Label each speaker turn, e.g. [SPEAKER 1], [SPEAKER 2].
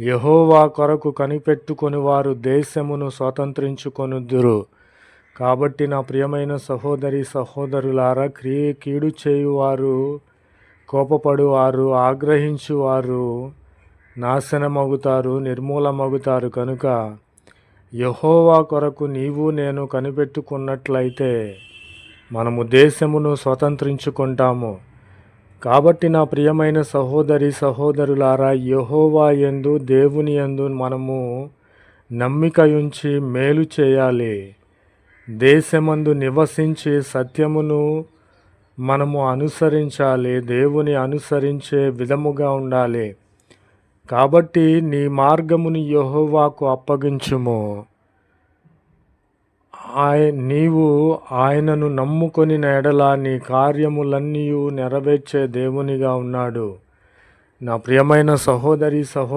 [SPEAKER 1] యహోవా కొరకు కనిపెట్టుకొని వారు దేశమును స్వతంత్రించుకొనుదురు. కాబట్టి నా ప్రియమైన సహోదరి సహోదరులారా క్రియ కీడు చేయువారు కోపపడువారు ఆగ్రహించువారు నాశనమగుతారు నిర్మూలమగుతారు. కనుక యహోవా కొరకు నీవు నేను కనిపెట్టుకున్నట్లయితే మనము దేశమును స్వతంత్రించుకుంటాము. కాబట్టి నా ప్రియమైన సహోదరి సహోదరులారా యహోవా యందు దేవుని యందు మనము నమ్మిక ఉంచి మేలు చేయాలి. దేశమందు నివసించి సత్యమును మనము అనుసరించాలి దేవుని అనుసరించే విధముగా ఉండాలి. కాబట్టి నీ మార్గమును యహోవాకు అప్పగించుము. ఆయ నీవు ఆయనను నమ్ముకొని ఎడల నీ కార్యములన్నీ నెరవేర్చే దేవునిగా ఉన్నాడు. నా ప్రియమైన సహోదరి సహో